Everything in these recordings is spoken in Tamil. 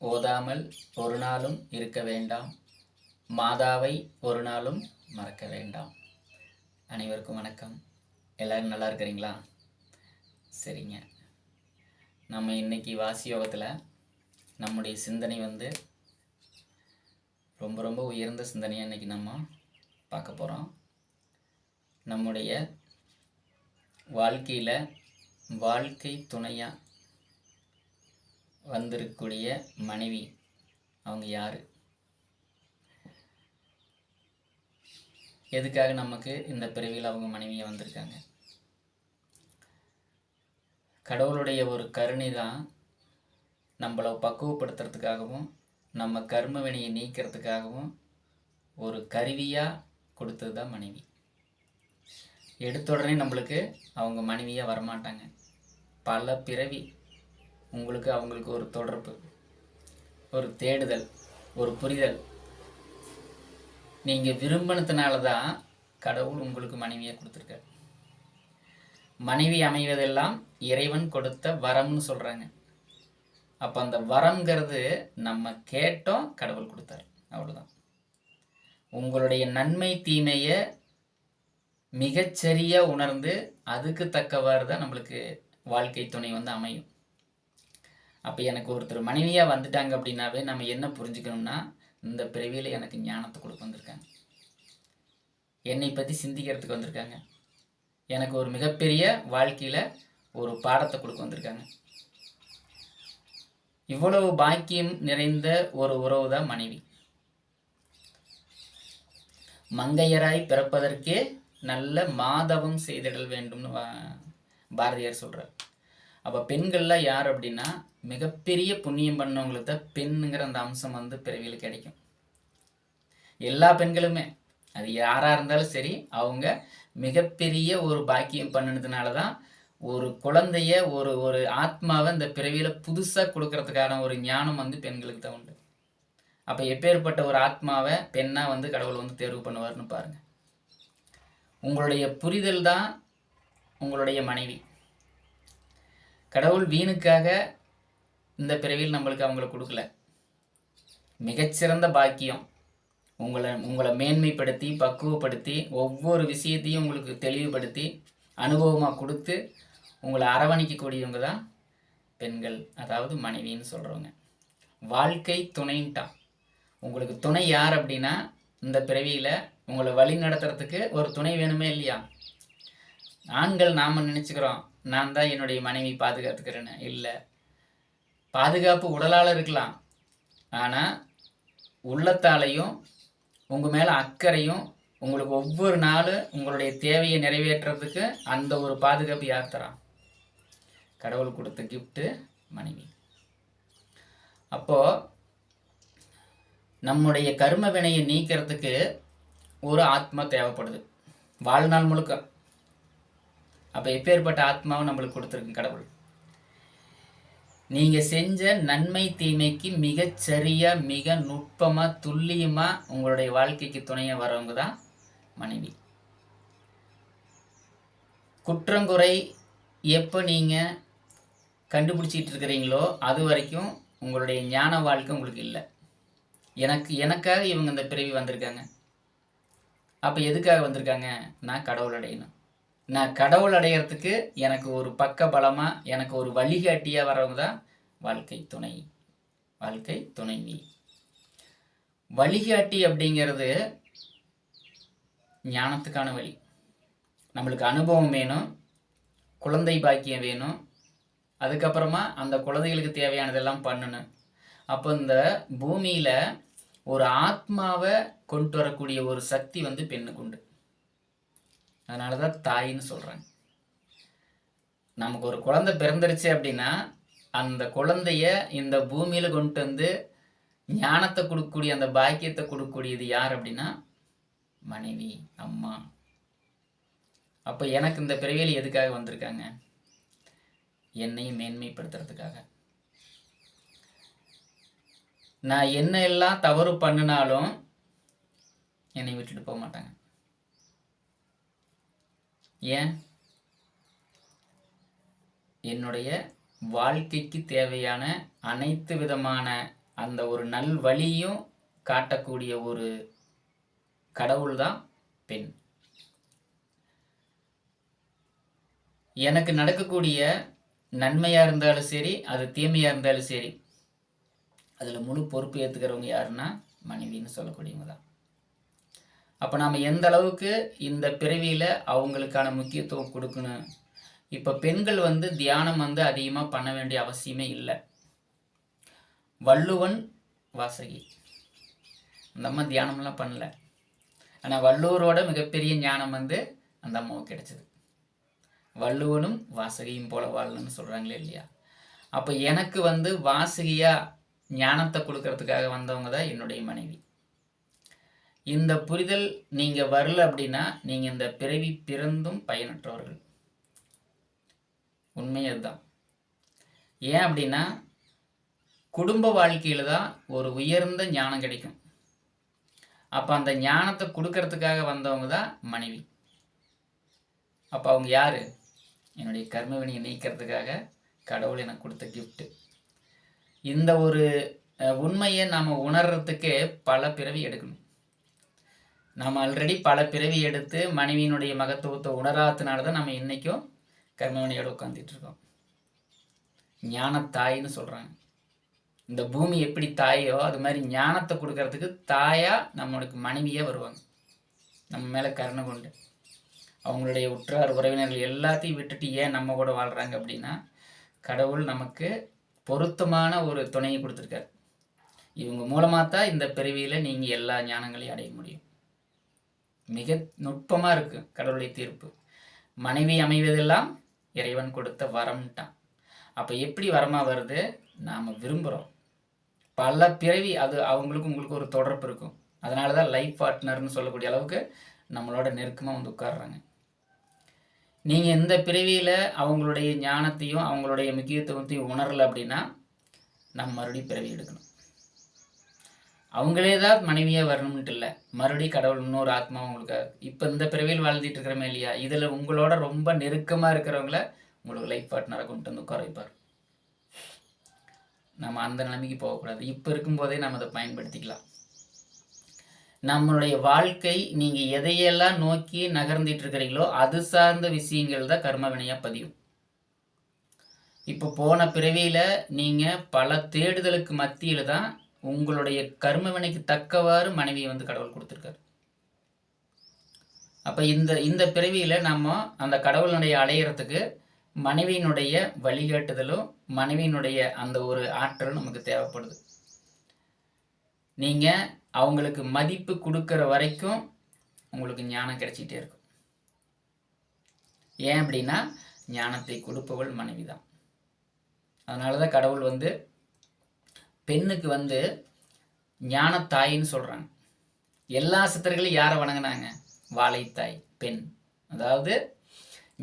ஓதாமல் ஒரு நாளும் இருக்க வேண்டாம். மாதாவை ஒரு நாளும் மறக்க வேண்டாம். அனைவருக்கும் வணக்கம். எல்லோரும் நல்லா இருக்கிறீங்களா? சரிங்க. நம்ம இன்னைக்கு வாசி யோகத்தில் நம்முடைய சிந்தனை வந்து ரொம்ப ரொம்ப உயர்ந்த சிந்தனையை இன்னைக்கு நம்ம பார்க்க போகிறோம் நம்முடைய வாழ்க்கையில் வாழ்க்கை துணையாக வந்திருக்கக்கூடிய மனைவி. அவங்க யார்? எதுக்காக நமக்கு இந்த பிறவியில் அவங்க மனைவியாக வந்திருக்காங்க? கடவுளுடைய ஒரு கருணை தான் நம்மளை பக்குவப்படுத்துறதுக்காகவும் நம்ம கர்ம வினையை நீக்கிறதுக்காகவும் ஒரு கருவியாக கொடுத்தது தான் மனைவி. எடுத்த உடனே நம்மளுக்கு அவங்க மனைவியாக வரமாட்டாங்க. பல பிறவி உங்களுக்கு அவங்களுக்கு ஒரு தொடர்பு ஒரு தேடுதல் ஒரு புரிதல். நீங்கள் விரும்பினதுனால தான் கடவுள் உங்களுக்கு மனைவியை கொடுத்துருக்காரு. மனைவி அமைவதெல்லாம் இறைவன் கொடுத்த வரம்னு சொல்கிறாங்க அப்போ அந்த வரம்ங்கிறது நம்ம கேட்டோம் கடவுள் கொடுத்தாரு. அவ்வளோதான் உங்களுடைய நன்மை தீமையை மிகச்சரியாக உணர்ந்து அதுக்கு தக்கவாறு தான் நம்மளுக்கு வாழ்க்கை துணை வந்து அமையும். அப்போ எனக்கு ஒருத்தர் மனைவியாக வந்துட்டாங்க அப்படின்னாவே நம்ம என்ன புரிஞ்சுக்கணும்னா இந்த பிறவியில் எனக்கு ஞானத்தை கொடுக்க வந்திருக்காங்க. என்னை பற்றி சிந்திக்கிறதுக்கு வந்திருக்காங்க. எனக்கு ஒரு மிகப்பெரிய வாழ்க்கையில் ஒரு பாடத்தை கொடுக்க வந்திருக்காங்க. இவ்வளவு பாக்கியம் நிறைந்த ஒரு உறவு தான் மனைவி. மங்கையராய் பிறப்பதற்கே நல்ல மாதவம் செய்திடல் வேண்டும்னு பாரதியார் சொல்கிறார் அப்போ பெண்கள்லாம் யார் அப்படின்னா மிகப்பெரிய புண்ணியம் பண்ணவங்களுக்கு தான் பெண்ணுங்கிற அந்த அம்சம் வந்து பிறவியில் கிடைக்கும். எல்லா பெண்களுமே. அது யாராக இருந்தாலும் சரி அவங்க மிகப்பெரிய ஒரு பாக்கியம் பண்ணினதுனால தான் ஒரு குழந்தைய ஒரு ஒரு ஆத்மாவை இந்த பிறவியில் புதுசாக கொடுக்கறதுக்கான ஒரு ஞானம் வந்து பெண்களுக்கு தான் உண்டு. அப்போ எப்பேற்பட்ட ஒரு ஆத்மாவை பெண்ணாக வந்து கடவுள் வந்து தேர்வு பண்ணுவார்னு பாருங்கள் உங்களுடைய புரிதல் தான் உங்களுடைய மனைவி. கடவுள் வீணுக்காக இந்த பிறவியில் நம்மளுக்கு அவங்கள கொடுக்கல. மிகச்சிறந்த பாக்கியம். உங்களை உங்களை மேன்மைப்படுத்தி பக்குவப்படுத்தி ஒவ்வொரு விஷயத்தையும் உங்களுக்கு தெளிவுபடுத்தி அனுபவமாக கொடுத்து உங்களை அரவணைக்கக்கூடியவங்க தான் பெண்கள் அதாவது மனைவின்னு சொல்கிறவங்க வாழ்க்கை துணைன்ட்டான் உங்களுக்கு துணை யார் அப்படின்னா இந்த பிறவியில் உங்களை வழி நடத்துறதுக்கு ஒரு துணை வேணுமே இல்லையா? ஆண்கள் நாம் நினச்சிக்கிறோம் நான் தான் என்னுடைய மனைவி பாதுகாத்துக்கிறேன்னு. இல்லை. பாதுகாப்பு உடலால் இருக்கலாம். ஆனால் உள்ளத்தாலையும் உங்கள் மேலே அக்கறையும் உங்களுக்கு ஒவ்வொரு நாளும் உங்களுடைய தேவையை நிறைவேற்றுறதுக்கு அந்த ஒரு பாதுகாப்பு யார் தரான்? கடவுள் கொடுத்த கிஃப்ட்டு மனைவி. அப்போது நம்முடைய கர்ம வினையை நீக்கிறதுக்கு ஒரு ஆத்மா தேவைப்படுது. வாழ்நாள் முழுக்க. அப்போ எப்பேற்பட்ட ஆத்மாவும் நம்மளுக்கு கொடுத்துருக்கு கடவுள். நீங்கள் செஞ்ச நன்மை தீமைக்கு மிகச் சரியாக மிக நுட்பமாக துல்லியமாக உங்களுடைய வாழ்க்கைக்கு துணையாக வரவங்க தான் மனைவி. குற்றங்குறை எப்போ நீங்கள் கண்டுபிடிச்சிட்டு இருக்கிறீங்களோ அது வரைக்கும் உங்களுடைய ஞான வாழ்க்கை உங்களுக்கு இல்லை. எனக்கு எனக்காக இவங்க இந்த பிறவி வந்திருக்காங்க. அப்போ எதுக்காக வந்திருக்காங்க? நான் கடவுள் அடையணும். நான் கடவுள் அடையிறதுக்கு எனக்கு ஒரு பக்க பலமாக எனக்கு ஒரு வழிகாட்டியாக வரவங்க தான் வாழ்க்கை துணை. வாழ்க்கை துணைவி வழிகாட்டி அப்படிங்கிறது ஞானத்துக்கான வழி. நம்மளுக்கு அனுபவம் வேணும் குழந்தை பாக்கியம் வேணும். அதுக்கப்புறமா அந்த குழந்தைகளுக்கு தேவையானதெல்லாம் பண்ணணும். அப்போ இந்த பூமியில் ஒரு ஆத்மாவை கொண்டு வரக்கூடிய ஒரு சக்தி வந்து பெண்ணுக்கு உண்டு. அதனால தான் தாயின்னு சொல்கிறாங்க நமக்கு ஒரு குழந்தை பிறந்துருச்சு அப்படின்னா அந்த குழந்தைய இந்த பூமியில் கொண்டு வந்து ஞானத்தை கொடுக்கக்கூடிய அந்த பாக்கியத்தை கொடுக்கக்கூடியது யார் அப்படின்னா மனைவி அம்மா. அப்போ எனக்கு இந்த பிறவியில் எதுக்காக வந்திருக்காங்க? என்னையும் மேன்மைப்படுத்துறதுக்காக. நான் என்ன எல்லாம் தவறு பண்ணினாலும் என்னை விட்டுட்டு போக மாட்டாங்க. ஏன்? என்னுடைய வாழ்க்கைக்கு தேவையான அனைத்து விதமான அந்த ஒரு நல் வழியும் காட்டக்கூடிய ஒரு கடவுள் தான் பெண். எனக்கு நடக்கக்கூடிய நன்மையாக இருந்தாலும் சரி அது தீமையாக இருந்தாலும் சரி அதில் முழு பொறுப்பு ஏற்றுக்கிறவங்க யாருன்னா மனைவின்னு சொல்லக்கூடியவங்க தான். அப்போ நாம் எந்த அளவுக்கு இந்த பிறவியில் அவங்களுக்கான முக்கியத்துவம் கொடுக்கணும்? இப்போ பெண்கள் வந்து தியானம் வந்து அதிகமாக பண்ண வேண்டிய அவசியமே இல்லை. வள்ளுவன் வாசகி. அந்த அம்மா தியானம்லாம் பண்ணல. ஆனால் வள்ளுவரோட மிகப்பெரிய ஞானம் வந்து அந்த அம்மாவுக்கு கிடைச்சிது. வள்ளுவனும் வாசகியும் போல வாழணும்னு சொல்கிறாங்களே இல்லையா? அப்போ எனக்கு வந்து வாசகியாக ஞானத்தை கொடுக்கறதுக்காக வந்தவங்க தான் என்னுடைய மனைவி. இந்த புரிதல் நீங்கள் வரல அப்படின்னா நீங்கள் இந்த பிறவி பிறந்தும் பயனற்றவர்கள். உண்மை அதுதான். ஏன் அப்படின்னா குடும்ப வாழ்க்கையில் தான் ஒரு உயர்ந்த ஞானம் கிடைக்கும். அப்போ அந்த ஞானத்தை கொடுக்கறதுக்காக வந்தவங்க தான் மனைவி. அப்போ அவங்க யார்? என்னுடைய கர்மவினியை நீக்கிறதுக்காக கடவுள் எனக்கு கொடுத்த கிஃப்ட்டு இந்த ஒரு உண்மையை நாம் உணர்றதுக்கு பல பிறவி எடுக்கணும். நம்ம ஆல்ரெடி பல பிறவி எடுத்து மனைவியினுடைய மகத்துவத்தை உணராதனால தான் நம்ம இன்றைக்கும் கர்மவினையோடு உட்காந்துட்டு இருக்கோம். ஞானத்தாயின்னு சொல்கிறாங்க இந்த பூமி எப்படி தாயோ அது மாதிரி ஞானத்தை கொடுக்கறதுக்கு தாயாக நம்மளுக்கு மனைவியே வருவாங்க. நம்ம மேலே கருணை கொண்டு. அவங்களுடைய உற்றார் உறவினர்கள் எல்லாத்தையும் விட்டுட்டு ஏன் நம்ம கூட வாழ்கிறாங்க அப்படின்னா கடவுள் நமக்கு பொருத்தமான ஒரு துணையை கொடுத்துருக்காரு. இவங்க மூலமாக தான் இந்த பிறவியில் நீங்கள் எல்லா ஞானங்களையும் அடைய முடியும். மிக நுட்பமாக இருக்குது கடவுளுடைய தீர்ப்பு. மனைவி அமைவதெல்லாம் இறைவன் கொடுத்த வரம்ட்டான். அப்போ எப்படி வரமாக வருது? நாம் விரும்புகிறோம் பல பிறவி அது அவங்களுக்கும் உங்களுக்கு ஒரு தொடர்பு இருக்கும். அதனால தான் லைஃப் பார்ட்னர்னு சொல்லக்கூடிய அளவுக்கு நம்மளோட நெருக்கமாக வந்து உட்காடுறாங்க நீங்கள் இந்த பிறவியில் அவங்களுடைய ஞானத்தையும் அவங்களுடைய முக்கியத்துவத்தையும் உணரலை அப்படின்னா நம்ம மறுபடியும் பிறவி எடுக்கணும். அவங்களே தான் மனைவியாக வரணும்ட்டு இல்லை. மறுபடியும் கடவுள் இன்னொரு ஆத்மா உங்களுக்கு இப்போ இந்த பிறவியில் வாழ்ந்துட்டு இருக்கிறமே இல்லையா? இதில் உங்களோட ரொம்ப நெருக்கமாக இருக்கிறவங்கள உங்களுக்கு லைஃப் பார்ட்னராக கொண்டு வந்து உட்கார வைப்பார். நம்ம அந்த நிலைமைக்கு போகக்கூடாது. இப்போ இருக்கும்போதே நம்ம அதை பயன்படுத்திக்கலாம். நம்மளுடைய வாழ்க்கை நீங்கள் எதையெல்லாம் நோக்கி நகர்ந்துட்டு இருக்கிறீங்களோ அது சார்ந்த விஷயங்கள் தான் கர்மவினையாக பதியும். இப்போ போன பிறவியில் நீங்கள் பல தேடுதலுக்கு மத்தியில் தான் உங்களுடைய கர்ம வினைக்கு தக்கவாறு மனைவியை வந்து கடவுள் கொடுத்துருக்காரு. அப்போ இந்த இந்த பிறவியில் நம்ம அந்த கடவுளுடைய அடையிறதுக்கு மனைவியினுடைய வழிகாட்டுதலும் மனைவியினுடைய அந்த ஒரு ஆற்றலும் நமக்கு தேவைப்படுது. நீங்கள் அவங்களுக்கு மதிப்பு கொடுக்குற வரைக்கும் உங்களுக்கு ஞானம் கிடைச்சிக்கிட்டே இருக்கும். ஏன் அப்படின்னா ஞானத்தை கொடுப்பவள் மனைவி தான் அதனால தான் கடவுள் வந்து பெண்ணுக்கு வந்து ஞானத்தாயின்னு சொல்கிறாங்க எல்லா சித்தர்களும் யாரை வணங்கினாங்க? வாழைத்தாய் பெண். அதாவது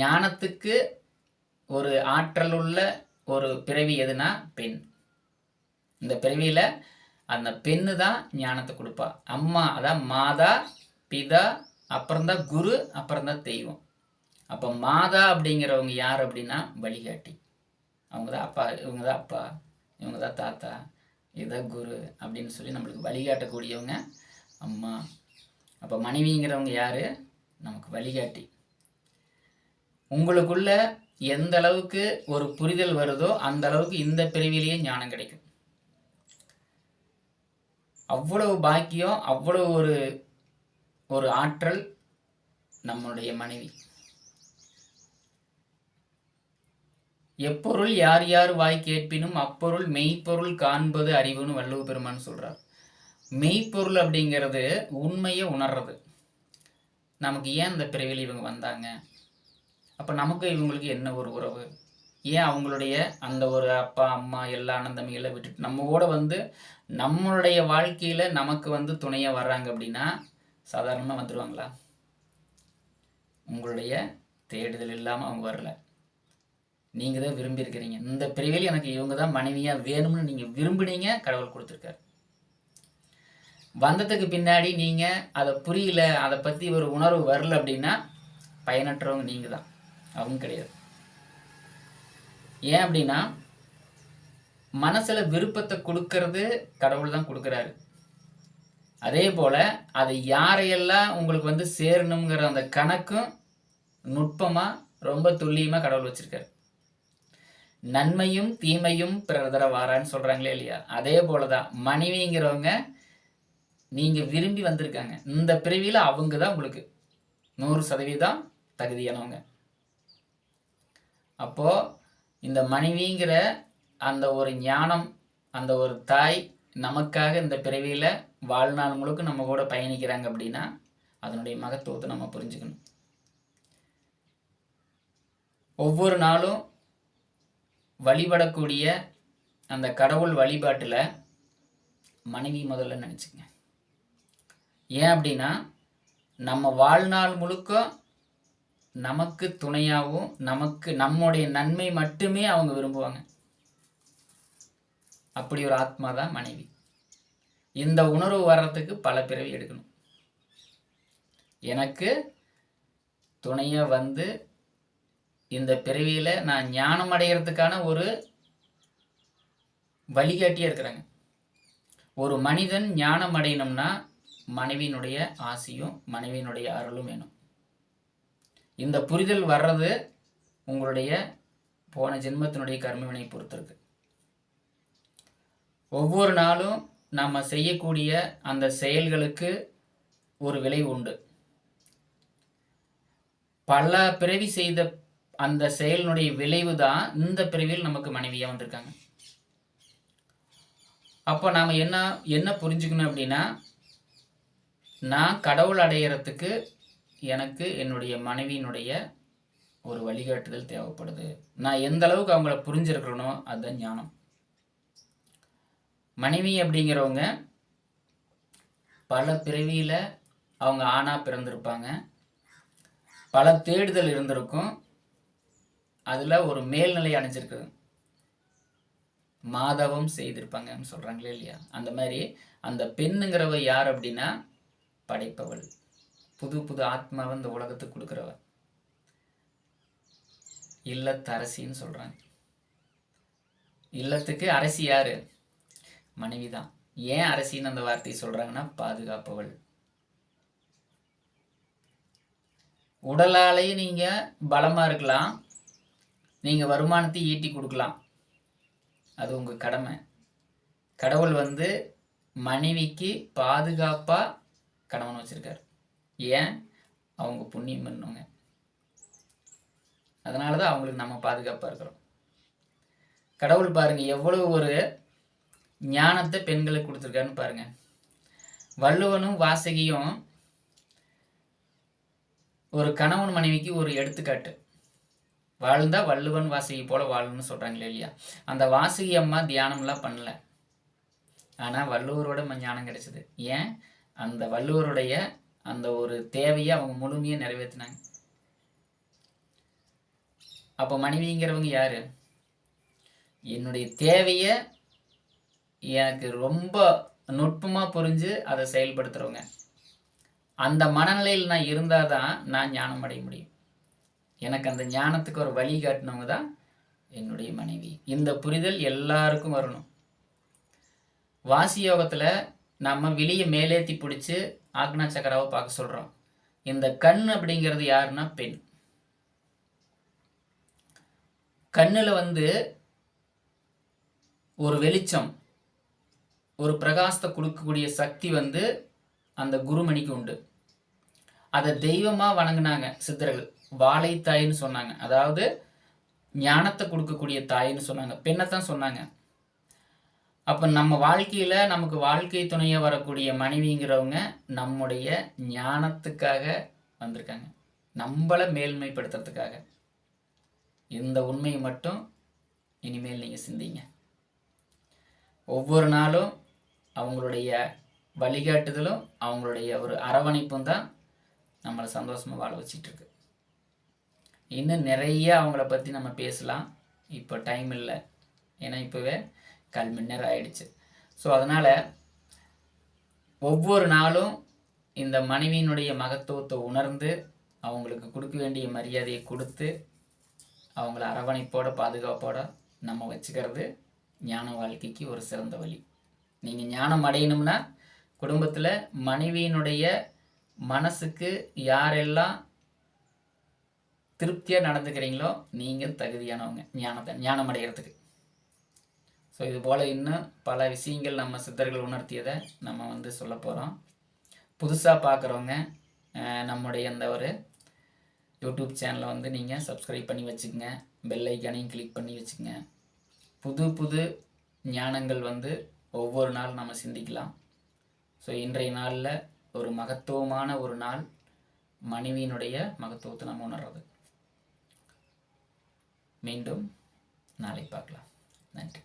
ஞானத்துக்கு ஒரு ஆற்றல் உள்ள ஒரு பிறவி எதுனா பெண். இந்த பிறவியில் அந்த பெண்ணு தான் ஞானத்தை கொடுப்பா. அம்மா அதான் மாதா பிதா அப்புறம்தான் குரு அப்புறம்தான் தெய்வம். அப்போ மாதா அப்படிங்கிறவங்க யார் அப்படின்னா வழிகாட்டி. அவங்க தான் அப்பா இவங்க தான் அப்பா இவங்க தான் தாத்தா. இதுதான் குரு அப்படின்னு சொல்லி நம்மளுக்கு வழிகாட்டக்கூடியவங்க அம்மா. அப்போ மனைவிங்கிறவங்க யார்? நமக்கு வழிகாட்டி உங்களுக்குள்ள எந்த அளவுக்கு ஒரு புரிதல் வருதோ அந்த அளவுக்கு இந்த பிரிவிலேயே ஞானம் கிடைக்கும். அவ்வளவு பாக்கியம் அவ்வளவு ஒரு ஒரு ஆற்றல் நம்மளுடைய மனைவி. எப்பொருள் யார் யார் வாய் கேட்பினும் அப்பொருள் மெய்ப்பொருள் காண்பது அறிவுன்னு வள்ளுவ பெருமான் சொல்கிறார் மெய்ப்பொருள் அப்படிங்கிறது உண்மையை உணர்றது. நமக்கு ஏன் இந்த பிறவியில் இவங்க வந்தாங்க? அப்போ நமக்கு இவங்களுக்கு என்ன ஒரு உறவு? ஏன் அவங்களுடைய அந்த ஒரு அப்பா அம்மா எல்லா அண்ணன் விட்டுட்டு நம்ம கூட வந்து நம்மளுடைய வாழ்க்கையில் நமக்கு வந்து துணையாக வர்றாங்க அப்படின்னா சாதாரணமாக வந்துடுவாங்களா உங்களுடைய தேடுதல் இல்லாமல் அவங்க வரல. நீங்கள் தான் விரும்பியிருக்கிறீங்க. இந்த பிரிவில் எனக்கு இவங்க தான் மனைவியாக வேணும்னு நீங்கள் விரும்புனீங்க கடவுள் கொடுத்துருக்காரு. வந்ததுக்கு பின்னாடி நீங்கள் அதை புரியல அதை பற்றி ஒரு உணர்வு வரல அப்படின்னா பயனற்றவங்க நீங்கள் தான். அவங்க கிடையாது. ஏன் அப்படின்னா மனசில் விருப்பத்தை கொடுக்கறது கடவுள் தான் கொடுக்குறாரு. அதே போல் அதை யாரையெல்லாம் உங்களுக்கு வந்து சேரணுங்கிற அந்த கணக்கும் நுட்பமாக ரொம்ப துல்லியமாக கடவுள் வச்சுருக்காரு. நன்மையும் தீமையும் பிறர் தர வாரான்னு சொல்கிறாங்களே இல்லையா? அதே போலதான் மனைவிங்கிறவங்க நீங்கள் விரும்பி வந்திருக்காங்க. இந்த பிரிவியில் அவங்க தான் உங்களுக்கு நூறு சதவீதம் தகுதியானவங்க. அப்போது இந்த மனைவிங்கிற அந்த ஒரு ஞானம் அந்த ஒரு தாய் நமக்காக இந்த பிறவியில் வாழ்நாள் முழுக்க நம்ம கூட பயணிக்கிறாங்க அப்படின்னா அதனுடைய மகத்துவத்தை நம்ம புரிஞ்சுக்கணும். ஒவ்வொரு நாளும் வழிபடக்கூடிய அந்த கடவுள் வழிபாட்டில் மனைவி முதல்ல நினச்சிங்க ஏன் அப்படின்னா நம்ம வாழ்நாள் முழுக்க நமக்கு துணையாகவும் நமக்கு நம்முடைய நன்மை மட்டுமே அவங்க விரும்புவாங்க. அப்படி ஒரு ஆத்மா தான் மனைவி. இந்த உணர்வு வர்றதுக்கு பல பிறவி எடுக்கணும். எனக்கு துணையாக வந்து இந்த பிறவியில் நான் ஞானம் அடைகிறதுக்கான ஒரு வழிகாட்டியாக இருக்கிறாங்க. ஒரு மனிதன் ஞானம் அடையணும்னா மனைவியினுடைய ஆசையும் மனைவியினுடைய அருளும் வேணும். இந்த புரிதல் வர்றது உங்களுடைய போன ஜென்மத்தினுடைய கர்மவினை பொறுத்திருக்கு. ஒவ்வொரு நாளும் நம்ம செய்யக்கூடிய அந்த செயல்களுக்கு ஒரு விலை உண்டு. பல பிறவி செய்த அந்த செயலினுடைய விளைவு தான் இந்த பிறவியில் நமக்கு மனைவியாக வந்திருக்காங்க. அப்போ நாம் என்ன என்ன புரிஞ்சுக்கணும் அப்படின்னா நான் கடவுள் அடையிறதுக்கு எனக்கு என்னுடைய மனைவியினுடைய ஒரு வழிகாட்டுதல் தேவைப்படுது. நான் எந்த அளவுக்கு அவங்கள புரிஞ்சிருக்கிறனோ அதுதான் ஞானம். மனைவி அப்படிங்கிறவங்க பல பிறவியில் அவங்க ஆணாக பிறந்திருப்பாங்க. பல தேடுதல் இருந்திருக்கும். அதில் ஒரு மேல்நிலை அணிஞ்சிருக்குது மாதவம் செய்திருப்பாங்கன்னு சொல்கிறாங்களே இல்லையா? அந்த மாதிரி அந்த பெண்ணுங்கிறவ யார் அப்படின்னா படைப்பவள். புது புது ஆத்மாவை இந்த உலகத்துக்கு கொடுக்குறவ. இல்லத்தரசின்னு சொல்கிறாங்க இல்லத்துக்கு அரசி யாரு? மனைவி தான் ஏன் அரசின்னு அந்த வார்த்தையை சொல்கிறாங்கன்னா பாதுகாப்பவள். உடலாலேயே நீங்கள் பலமாக இருக்கலாம். நீங்கள் வருமானத்தை ஈட்டி கொடுக்கலாம். அது உங்கள் கடமை. கடவுள் வந்து மனைவிக்கு பாதுகாப்பாக கணவன் வச்சுருக்கார். ஏன்? அவங்க புண்ணியம் பண்ணுவாங்க. அதனால தான் அவங்களுக்கு நம்ம பாதுகாப்பாக இருக்கிறோம். கடவுள் பாருங்கள் எவ்வளவு ஒரு ஞானத்தை பெண்களுக்கு கொடுத்துருக்காருன்னு பாருங்கள் வள்ளுவனும் வாசகியும் ஒரு கணவன் மனைவிக்கு ஒரு எடுத்துக்காட்டு. வாழ்ந்தா வள்ளுவன் வாசகி போல வாழணும்னு சொல்றாங்களே இல்லையா? அந்த வாசகி அம்மா தியானம்லாம் பண்ணல. ஆனா வள்ளுவரோட ஞானம் கிடைச்சது. ஏன்? அந்த வள்ளுவருடைய அந்த ஒரு தேவையை அவங்க முழுமையாக நிறைவேற்றினாங்க. அப்போ மனைவிங்கிறவங்க யாரு? என்னுடைய தேவையை எனக்கு ரொம்ப நுட்பமாக புரிஞ்சு அதை செயல்படுத்துகிறவங்க அந்த மனநிலையில் நான் இருந்தால் தான் நான் ஞானம் அடைய முடியும். எனக்கு அந்த ஞானத்துக்கு ஒரு வழி காட்டினவங்க தான் என்னுடைய மனைவி. இந்த புரிதல் எல்லாருக்கும் வரணும். வாசி யோகத்தில் நம்ம வெளியே மேலேத்தி பிடிச்சி ஆக்னா சக்கராவை பார்க்க சொல்கிறோம் இந்த கண் அப்படிங்கிறது யாருன்னா பெண். கண்ணில் வந்து ஒரு வெளிச்சம் ஒரு பிரகாசத்தை கொடுக்கக்கூடிய சக்தி வந்து அந்த குருமணிக்கு உண்டு. அதை தெய்வமாக வணங்கினாங்க சித்தர்கள். வாழை தாயின்னு சொன்னாங்க. அதாவது ஞானத்தை கொடுக்கக்கூடிய தாயின்னு சொன்னாங்க. பெண்ணை தான் சொன்னாங்க. அப்போ நம்ம வாழ்க்கையில் நமக்கு வாழ்க்கை துணையாக வரக்கூடிய மனைவிங்கிறவங்க நம்முடைய ஞானத்துக்காக வந்திருக்காங்க. நம்மளை மேல்மைப்படுத்துறதுக்காக. இந்த உண்மையை மட்டும் இனிமேல் நீங்கள் சிந்திங்க. ஒவ்வொரு நாளும் அவங்களுடைய வழிகாட்டுதலும் அவங்களுடைய ஒரு அரவணைப்பும் தான் நம்மளை சந்தோஷமாக வாழ வச்சிட்ருக்கு இன்னும் நிறைய அவங்கள பற்றி நம்ம பேசலாம். இப்போ டைம் இல்லை. ஏன்னா இப்போவே கால் மணி நேரம் ஆயிடுச்சு. ஸோ அதனால் ஒவ்வொரு நாளும் இந்த மனைவியினுடைய மகத்துவத்தை உணர்ந்து அவங்களுக்கு கொடுக்க வேண்டிய மரியாதையை கொடுத்து அவங்கள அரவணைப்போட பாதுகாப்போட நம்ம வச்சுக்கிறது ஞான வாழ்க்கைக்கு ஒரு சிறந்த வழி. நீங்கள் ஞானம் அடையணும்னா குடும்பத்தில் மனைவியினுடைய மனசுக்கு யாரெல்லாம் திருப்தியாக நடந்துக்கிறீங்களோ நீங்கள் தகுதியானவங்க. ஞானத்தை ஞானம் அடைகிறதுக்கு ஸோ இது போல் இன்னும் பல விஷயங்கள் நம்ம சித்தர்கள் உணர்த்தியதை நம்ம வந்து சொல்ல போகிறோம் புதுசாக பார்க்குறவங்க நம்முடைய அந்த ஒரு யூடியூப் சேனலை வந்து நீங்கள் சப்ஸ்கிரைப் பண்ணி வச்சுக்கோங்க. பெல் ஐக்கானையும் கிளிக் பண்ணி வச்சுக்கோங்க. புது புது ஞானங்கள் வந்து ஒவ்வொரு நாள் நம்ம சிந்திக்கலாம். ஸோ இன்றைய நாளில் ஒரு மகத்துவமான ஒரு நாள் மனைவியினுடைய மகத்துவத்தை நம்ம உணர்றது. மீண்டும் நாளை பார்க்கலாம். நன்றி.